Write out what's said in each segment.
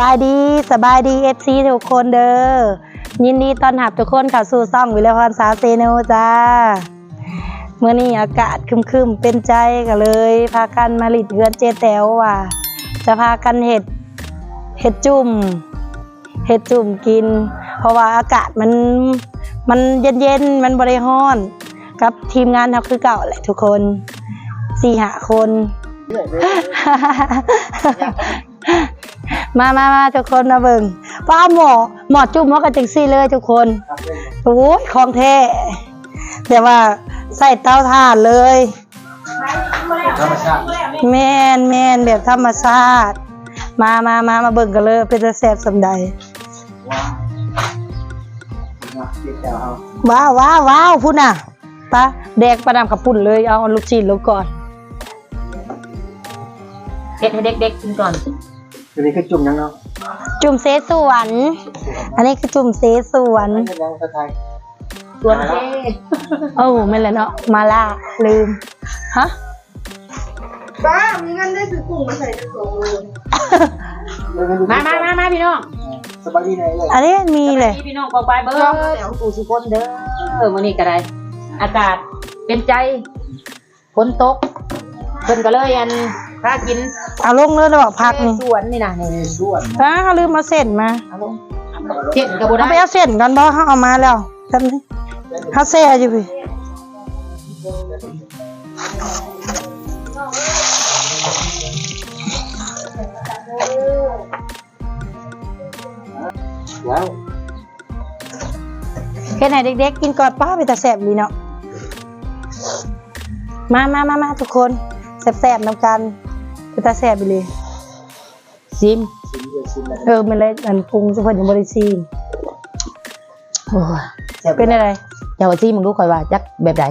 บายดีสบายดีเอฟซีทุกคนเด้อยินดีต้อนรับทุกคนเข้าสู่ซ่องวิลพรสาวเซโนจ้าเมื่อนี้อากาศคึมๆเป็นใจก็เลย พากันมาหลิดเฮือนเจแตวว่าจะพากันเห็ดเห็ดจุ่มเห็ดจุ่มกิน เพราะว่าอากาศมันมันเย็นๆมันบริห้อนกับทีมงานเราคือเก่าแหละทุกคนสี่หาคน มามามาทุกคนมาเบิ่งป้าหมอหมอจุ่มหมอกันจังซี่เลยทุกคนโอ้ยของแท้แต่ว่าใส่เตาถ่านเลยธรรมชาติแมนแมนแบบธรรมชาติ มามามามาเบิ่งกันเลยเป็นจะแซ่บสำใดว้าวนะติดว้าวว้าวว้าวพุ่นน่ะปะแดกประดามกับปุ่นเลยเอาลูกชิ้นลงก่อนเฮ็ดให้เด็กๆกินก่อน ตัวนี้คือจุ่มยังเนาะจุ่มเสสวน อันนี้คือจุ่มเสสวนอันนี้ยังสไทยส่วนเจ๊โอ้ไม่นแหละเนาะมาล่าลืมฮะบ้ามีเงินได้ซื้อกุ้งมาใส่จะส่งเลยมามามามาพี่น้องสบายดีไหนเลยอันนี้มันมีเลยพี่น้องกองไปเบิ้งปู่สุคนเด้อเออมื้อนี้ก็ได้อากาศเป็นใจฝนตกเพิ่นก็เลยอันพากิน เอาลงเลยแล้วบอกพักนี่สวนนี่นะนี่ส่วนอ้าเขาลืมมาเส้นมาเอาลงเจ็ดก็บ่เอาได้ไปเอาเส้นกันบ่เขาเอามาแล้วจำนี้เขาแซ่อยู่พี่ว้าวแค่ไหนเด็กๆ กินก่อนป้าไปแต่แซ่บดีเนาะมามามามาทุกคนแซ่บๆน้ำกัน ไปแต่แซ่บไปเลยซิมชิมเดียวชิมเลยเออมันเลยอันปรุงสุพรรณยังบริซีมโอ้ยเป็นอะไร เจ้าว่าซิมึงรู้ค่อยว่าจักแบบใด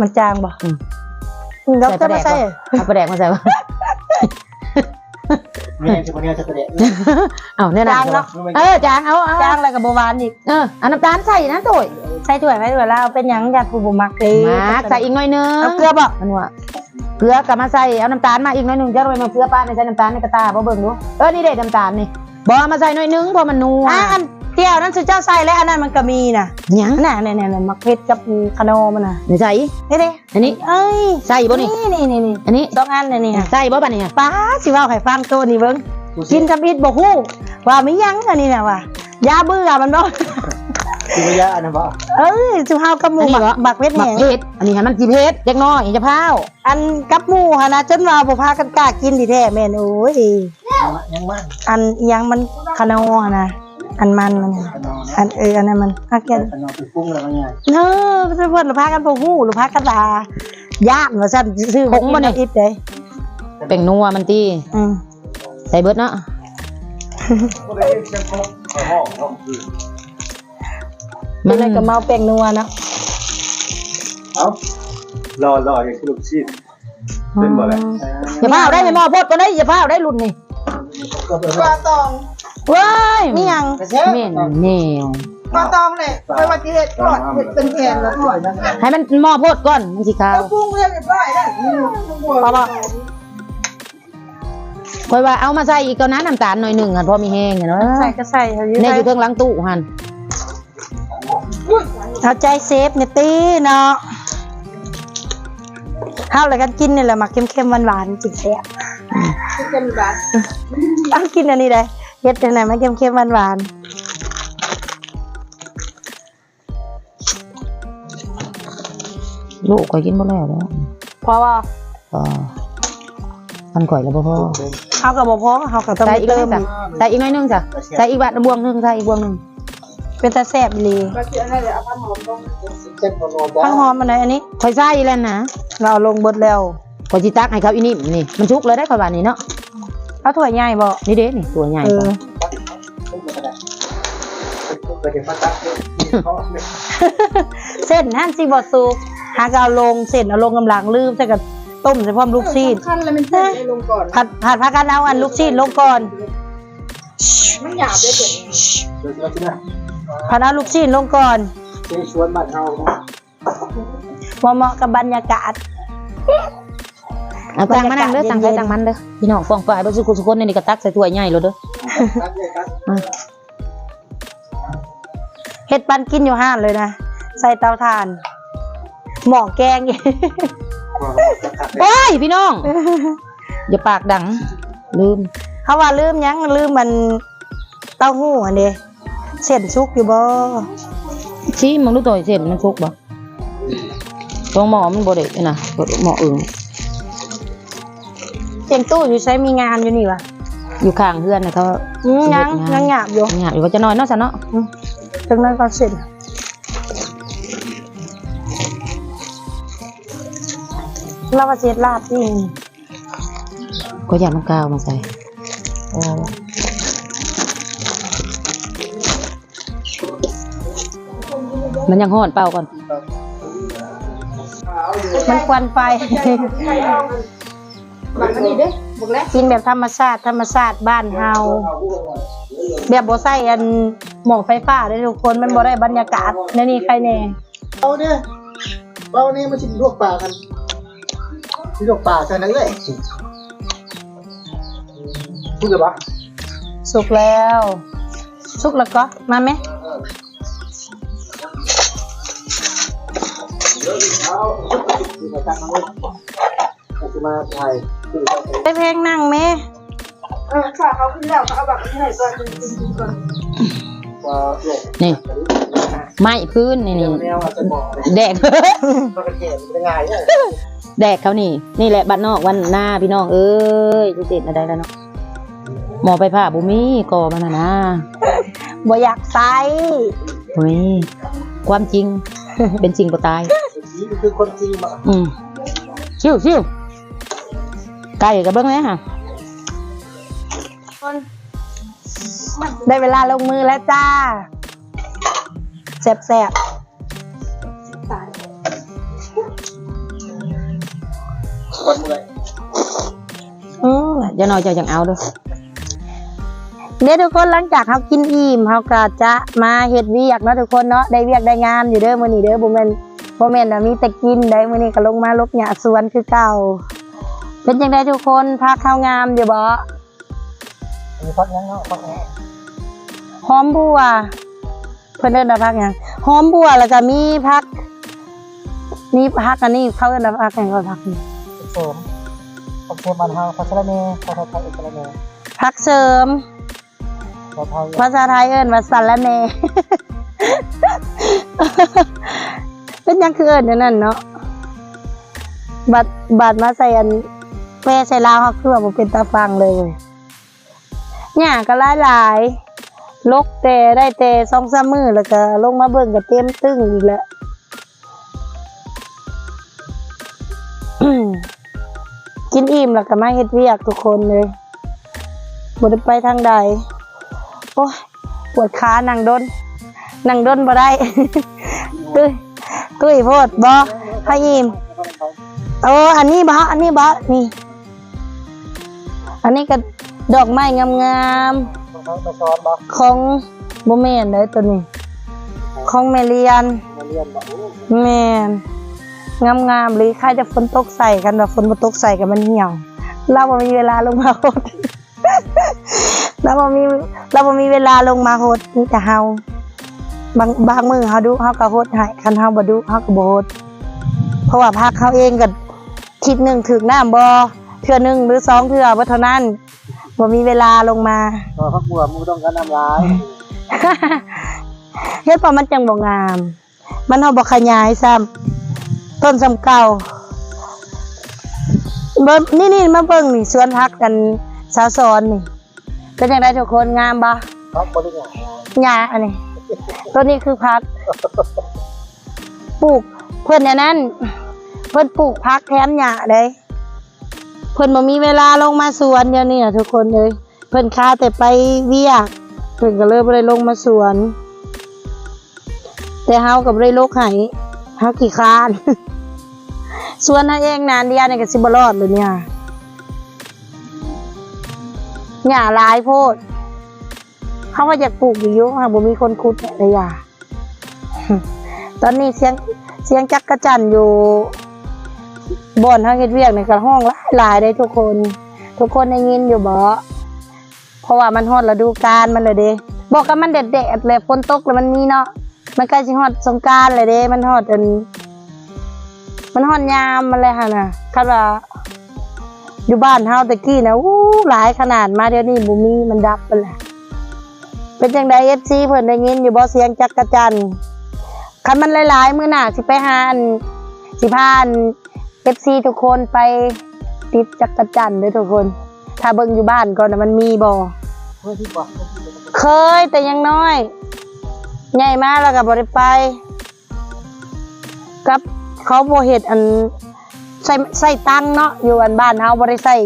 มันจางบ่อืมอืมดอกเตอรมาใส่บ่เอาปลาแดกมาใส่บ่นี่คือคนนี้จะประเดี๋ยวเอาแน่นอนเออจางเอาเอาจางอะไรกับโบวานอีก เออเอาน้ำตาลใส่นะตุ้ยใส่ถ้วยไหมถ้วยแล้วเป็นหยังอยากผูบุมักเลยมาใส่อีกหน่อยนึงเอาเกลือบ่มันว่า เกลือกลับมาใส่เอาน้ำตาลมาอีกหน่อยหนึงจะโรยมาเกลือป้าในใส่น้ำตาลในกระตาบ่เบิ่งดูเออนี่เด็ดน้ำตาลนี่บ่เอามาใส่หน่อยหนึงเพราะมันนัวอะอันเตี้ยวนั้นสุเจ้าใส่แล้วอันนั้นมันก็มีน่ะหยังน่ะเนี่ยเนี่ยเนี่ยมักเพชรกับคาโนมันน่ะนี่ใส่นี่เด้อันนี้เอ้ยใส่บ่นี่นี่นี่นี่อันนี้สองอันเลยนี่ใส่บ่บัดนี้ป้าสิว่าไข่ฟังตัวนี่เบิ่งกินทำอิดบ่ฮู้ว่ามีหยังอันนี้น่ะว่ายาเบื่อมันบ่ กินระยะอันนั้นป่ะเอ้ยจุเฮากับหมู่หมักหมักเพชรหมัแห้กงเผ็ดอันนี้ให้มันสิเผ็ดเล็กน้อยอย่าพร้าวอันกับหมู่หั่นนะจนว่าบ่พากันกล้ากินดิแท้แม่นโอ้ยยังมากอันอิหยังมันคาโนหั่นน่ะอันมันมันขนมอันเอออันนั้นมันพักกันขนมไปปรุงแล้วมันไงเออเพื่อนเราพากันบ่ฮู้หรือพากันว่าย่านว่าซั่นซื้อผงบ่ได้อิดเด้เป็นนัวมันติอืมใส่เบิดเนาะ มัมันนเลยก็เมาแป้งนัวเนาะเอ้ารอรออย่างคือลูกชิ้นเป็นบ่อะไรอย่าพร้าวได้ให้หม้อพดก็ได้อย่าพร้าวได้รุ่นนี่ก็เป็นปลาตองว้ายมีหยังแม่นแนวปลาตองเนี่ยไปวันที่เห็ดทอดเห็ดเป็นแผ่นแล้วทอดให้มันหม้อพดก่อนมันสิขาวแล้วกุ้งเรียบร้อยแล้วนี่บัวบ่บ่คอยว่าเอามาใส่อีกก็น้ำน้ำตาลหน่อยหนึงหั่นพอมีแห้งอะเนาะใส่ก็ใส่เอาอยู่ในใส่อยู่เทิงหลังตู้หั่น เอาใจเซฟเนี่ยตีเนาะเฮาแล้วกันกินนี่แหละมักเค็มๆหวานๆจิกแซ่บเป็นบาทเอากินอันนี้ได้เฮ็ดจังได๋มันเค็มๆหวานลูกข่อยกินบ่แล้วแล้วๆเพราะว่าก็มันข่อยแล้วบ่พอเฮาก็บ่พอเฮาก็ต้องใส่ไปอีกเติเติมมอีกใส่อีกหน่อยหนึงจ้ะใส่อีกบาทบวงหนึงใส่อีกบวงหนึง เป็นตาแซ่บอีหลีปลาเสียอะไรเลยเอาพันหอมตรงเช่นขนมทั้งหอมอันไหนอันนี้ข่อยใส่แล้วนะเราเอาลงเบิดแล้วข่อยสิตักให้เขาอีนี่นี่ มันชุกเลยได้ข่อยว่านี่เนาะเอาถ้วยใหญ่บ่นี่เด้นี่ตัวใหญ่เออก็จะมาตักเขาเส้นหั่นสิบ่สุกหากเอาลงเส้นเอาลงกำลังลืมใส่กับต้มใส่พร้อมลูกชีสขั้นแล้วมันเส้นลงก่อนผัดผัดพากันเอาอันลูกชีสลงก่อนมันหยาบได้เสร็จเดี๋ยว เราจะนะผัดเอาลูกชีสลงก่อนเชิญชวนบ้านเฮาเหมาะๆกับบรรยากาศ เอาตังมานั่งเด้อตังใครตังมันเด้อพี่น้องฟ้องฝ่ายบ่สุกุสุคนนี่ก็ตักใส่ถ้วยใหญ่เลยเด้อตัดเลยตัดเฮ็ดปันกินอยู่ห้านเลยนะ ใส่เตาถ่าน หมอแกงอีกโอ้ยพี่น้อง อย่าปากดัง ลืม เขาว่าลืมหยังลืมมันเต้าหู้อันเด้ เส้นซุกอยู่บ่ชี้มึงรู้ตัวเส้นมันฟุกบ่ตรงหมอมันบ่ได้นะหมออึ่งเสียงตู้อยู่ใช้มีงานอยู่นี่วะอยู่ข้างเพื่อนนะเขาอืมยังยังหยาบอยู่หยาบอยู่ว่าจะน้อยเนาะซะเนาะจังนั้นก็เสร็จเราว่าเสียลาบนี่ก็อยากน้ำกาวมาใส่โอ้ มันยังหอนเปล่าก่อน มันควันไฟบักอันนี้เด้บอกแล้วกินแบบธรรมชาติธรรมชาติบ้านเฮาแบบบ่ใส่อันหม้อไฟฟ้าได้ทุกคนมันบ่ได้บรรยากาศในนี่ใครแน่เอาเนี่ยเรานี่มาชิมลวกปลากันชิมลวกปลาใช่ไหมเลยพูดเลยปะสุกแล้ว สุกแล้วก็มาไหม เอาดูมาตั้งมาเลยจะมาถ่ายคือไปเพลงนั่งไหมเออฝากเขาขึ้นแล้วเขาเอาบักอันนี้ให้ก่อนกินๆก่อนว่าหลบนี่ไม้พื้นนี่นี่แนวอาจจะบอกแดกมันกระเทียมเป็นไงเนี่ยแดกเขานี่ นี่แหละบ้านนอกวันหน้าพี่น้องเอ้ยจะเจ็ดอะไรแล้วเนาะหมอไปผ่าบุมีก่อมันนะนะบ่อยากใส่เฮ้ยความจริง เป็นจริงก็ตาย นี่คือคนจริงมาอืมชิวชิวไก่กับเบิ้งเลยค่ะได้เวลาลงมือแล้วจ้าแซ่บแซ่บคนเมื่อยๆอืมเดี๋ยวหน่อยจะยังเอาเด้วยเดี๋ยวทุกคนหลังจากเขากินอิ่มเขาก็จะมาเฮ็ดเวียกเนาะทุกคนเนาะได้เวียกได้งานอยู่เด้อมื้อนี้เด้อบ่แม่น บ่แม่นว่ามีแต่กินได้มื้อนี้ก็ลงมาลกหญ้าสวนคือเก่า เป็นจังไดทุกคนพักข้าวงามอยู่บ่มีพักยังเนาะพักยังหอมบัว เพิ่นเอิ้นว่าพักหยังหอมบัวแล้วก็มีพักมีพักอันนี้เขาเอิ้นว่าพักหยังก็พักนี้เสริมโอเคมันเฮาพัชรเมย์พัชรไทยเอกรเมย์พักเสริมพัชไทยภาษาไทยเอิ้นว่าสันละเน เป็นยังคือเอิ้นอย่างนั้นเนาะบัดบัดมาใส่อันแปรใส่ลาวเขาคือว่าบ่เป็นตาฟังเลยหญ้าก็หลายๆลกแต่ได้แต่สองสามมือแล้วก็ลงมาเบิ่งก็เต็มตึ้งอีกแล้ว กินอิ่มแล้วก็มาเฮ็ดเวียกทุกคนเลยบ่ได้ไปทางใด โอ้ยปวดขานั่งดนนั่งดนบ่ได้ตุ้ย ตุ้ยโพดบ่ให้อิ่มโอ้อันนี้บ่อันนี้บ่นี่ อันนี้ก็ดอกไม้งามมาซ้อนบ่ๆของบ่แม่นเลยตัวนี้ ของแมเรียนมรียนบ่แม่นงามๆหรือใครจะฝนตกใส่กันแบบฝนบ่ตกใส่กันมันเหี่ยว เราบ่มีเวลาลงมาโหดเราบ่มีเราบ่มีเวลาลงมาโหดมีแต่เฮา บางบางมื้อเฮาดูเฮาก็โหดให้คันเฮาบ่ดูเฮาก็บ่โหดเพราะว่าพักเขาเองก็ทิศหนึงถึกน้ำบ่เทื่อหนึงหรือสองเทื่อบ่เท่านั้นบ่มีเวลาลงมาก็พักบัวมูต้องการน้ำลายเฮ็ดเพราะมันจังบ่งาม มันเฮาบ่ขยายซ้ำต้นซ้ำเก่าเบิ่งนี่นี่มาเบิ่งนี่สวนผักกันสาวสอนนี่เป็นจังไดทุกคนงามบ่พักบริเนี่ยหญ้าอันนี้ ตัวนี้คือผัก ปลูกเพิ่อนอันนั้น เพิ่อนปลูกผักแถมหญ้าเด้เพิ่อนบ่มีเวลาลงมาสวนเดี๋ยวนี้อะทุกคนเอ้ยเพิ่อนค้าแต่ไปเวียกเพิ่อนก็เลยบ่ได้ลงมาสวน แต่เฮาก็บ่ได้ลกให้เฮาขี้คร้านสวนเฮาเองนานเดียวนี่ก็สิบ่รอดเลยเนี่ยหญ้าลายโพด เฮาว่าอยากปลูกอยู่อยู่หาบ่มีคนขุดเลยอย่าตอนนี้เสียงเสียงจักกระจันอยู่บ่อนเฮาเฮ็ดเวียกนี่ก็ห้องหลายหลายได้ทุกคน ทุกคนได้ยินอยู่บ่เพราะว่ามันฮอดฤดูกาลมันเลยเด้บอกกันมันเด็ดๆเลยฝนตกแล้วมันมีเนาะมันใกล้สิฮอดสงการเลยเด้มันฮอดอันมันฮอดยามมันเลยค่ะน่ะคันว่าอยู่บ้านเฮาตะกี้นะอู้หลายขนาดมาเดี๋ยวนี้บ่มีมันดับไปแล้ว เป็นจังได FC เพิ่นได้ยินอยู่บ่เสียงจักรจันคันมันหลายๆมื้อหน้าสิไปหาอันสิพาอัน FC ทุกคนไปติดจักรจันเด้อทุกคน ถ้าเบิ่งอยู่บ้านก่อนนะมันมีบ่เพื่อที่บอกเคยแต่ยังน้อย ใหญ่มากแล้วก็บ่ได้ไป กับเขาบ่เฮ็ดอันใส่ใส่ตังเนาะอยู่อันบ้านเฮาบ่ได้ใส่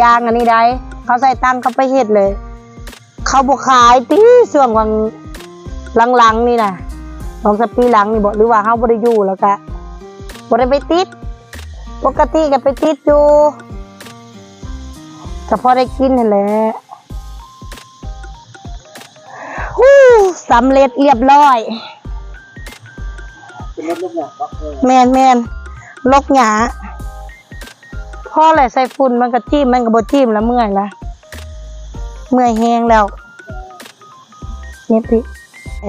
ยางอันนี้ได้ เขาใส่ตังเขาไปเฮ็ดเลย เขาบ่ขายติช่วงวังหลังๆนี่นะสองสปีหลังนี่บ่หรือว่าเฮาบ่ได้อยู่แล้วก็บ่ได้ไปติด ปกติก็ไปติดอยู่ก็พอได้กินนั่นแหละฮู้สำเร็จเรียบร้อยแมนแมนลกหยาพ่อแหละใส่ฝุ่นมันก็จิ้มมันก็บ่จิ้มแล้วเมื่อยละเมื่อยแห้งแล้ว นี่พี่เอ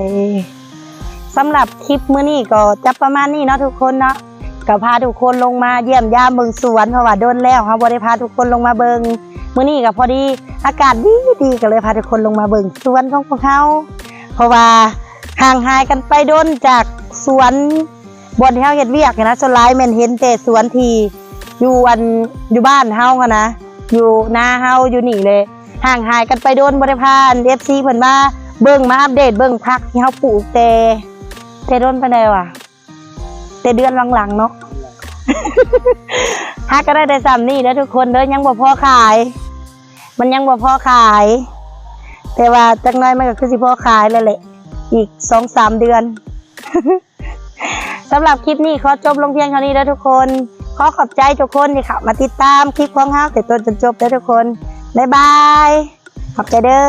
สำหรับคลิปมื้อนี้ก็จะประมาณนี้เนาะทุกคนเนาะก็พาทุกคนลงมาเยี่ยมยามเบิงสวนเพราะว่าโดนแล้วครับบ่ได้พาทุกคนลงมาเบิงมื้อนี้ก็พอดีอากาศดีดีก็เลยพาทุกคนลงมาเบิงสวนของพวกเขาเพราะว่าห่างหายกันไปโดนจากสวนบนที่เฮาเฮ็ดเวียกนะส่วนหลายแมนเห็นแต่สวนทีอยู่อันอยู่บ้านเฮาค่ะนะ อยู่นาเฮาอยู่นี่เลย ห่างหายกันไปโดนบริพาน FC เพิ่นมา เบิ่งมาอัปเดตเบิ่งพักที่เฮาปลูกแต่แต่โดนไปได้ว่ะแต่เดือนหลังๆเนาะฮักก็ได้แต่ซ้ำนี่เด้อทุกคนเด้อยังบ่พอขาย มันยังบ่พอขาย แต่ว่าจักน้อยมันก็คือสิพอขายแล้วแหละอีก2-3เดือนสำหรับคลิปนี้ขอจบลงเพียงเท่านี้แล้วทุกคน ขอขอบใจทุกคนที่เข้ามาติดตามคลิปของเฮาแต่ต้นจนจบแล้วทุกคน บ๊ายบาย ขอบใจเด้อ